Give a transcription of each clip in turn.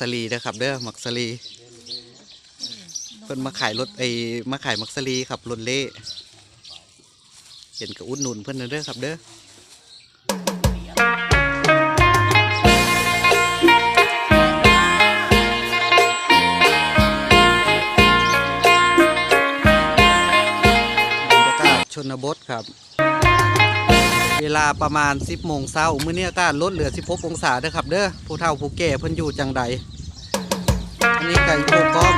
สลีนะครับ เด้อมักสลีเพิ่นมาขายรถไอ้มาขายมักสลีครับรถเล่เห็นกับอุดหนุนเพิ่นนะเด้อครับเด้อบบรรยากาศชนบทครับ เวลาประมาณ 10โมงเช้ามื้อนี้อากาศลดเหลือ 16 องศาเด้อครับ เด้อผู้เฒ่าผู้แก่เพิ่นอยู่จังใดอันนี้ไก่โพก้อม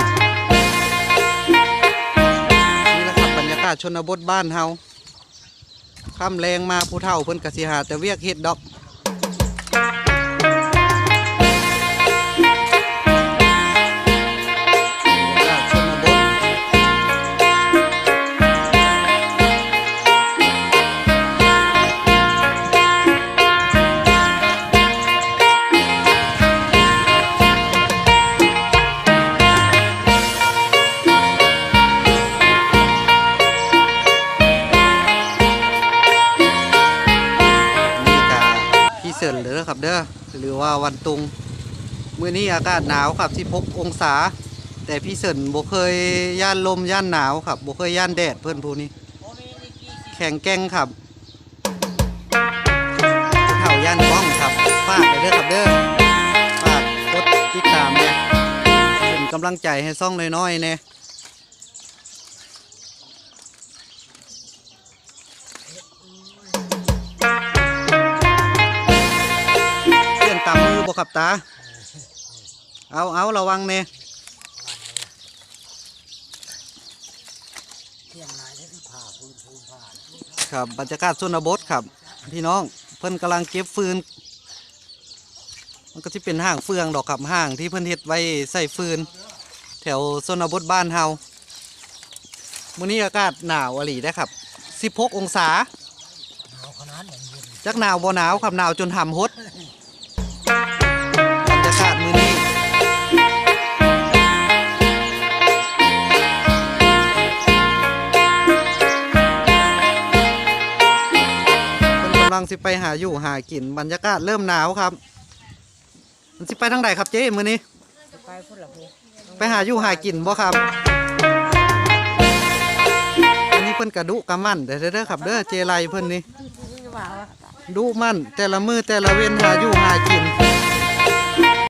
นี่แหละครับบรรยากาศชนบทบ้านเฮาค่ำแรงมาผู้เฒ่าเพิ่นกะสิหาแต่เวียกเฮ็ดดอก พี่เสิร์นเลยนะครับเด้อหรือว่าวันตุงมื้อนี้อากาศหนาวครับ16องศา แต่พี่เสิร์นบ่เคยย่านลมย่านหนาวครับบ่เคยย่านแดดเพื่อนผู้นี้แข็งแกร่งครับเฒ่าย่านกล้องครับฝากไปเด้อครับเด้อฝากกดติดตามเนี่ยเป็นกำลังใจให้ซ่องน้อยๆเนี่ย บ่ครับตา เอาเอาระวังเนี่ยเที่ยงนายได้ที่ผ่าพื้นพื้นผ่าครับบรรยากาศชนบทครับ พี่น้องเพิ่นกำลังเก็บฟืน มันก็จะเป็นห้างเฟืองดอกครับห้างที่เพิ่นเฮ็ดไว้ใส่ฟืน แถวชนบทบ้านเฮามื้อนี้อากาศหนาวอหลีได้อครับ16องศาหนาวขนาดอย่างเย็นจักหนาวบ่หนาวครับหนาวจนหำหดำลังสิไปหาอยู่หากินบรรยากาศเริ่มหนาวครับ มันสิไปทางไหนครับเจ๊มือนี้ ไปพุ่นละพูไปหาอยู่หากินบ่ครับ อันนี้เพิ่นกระดุกระมั่นเด้อเด้อครับ เด้อเจไรเพิ่นนี่ดุมันแต่ละมือแต่ละเว้นหาอยู่หากิน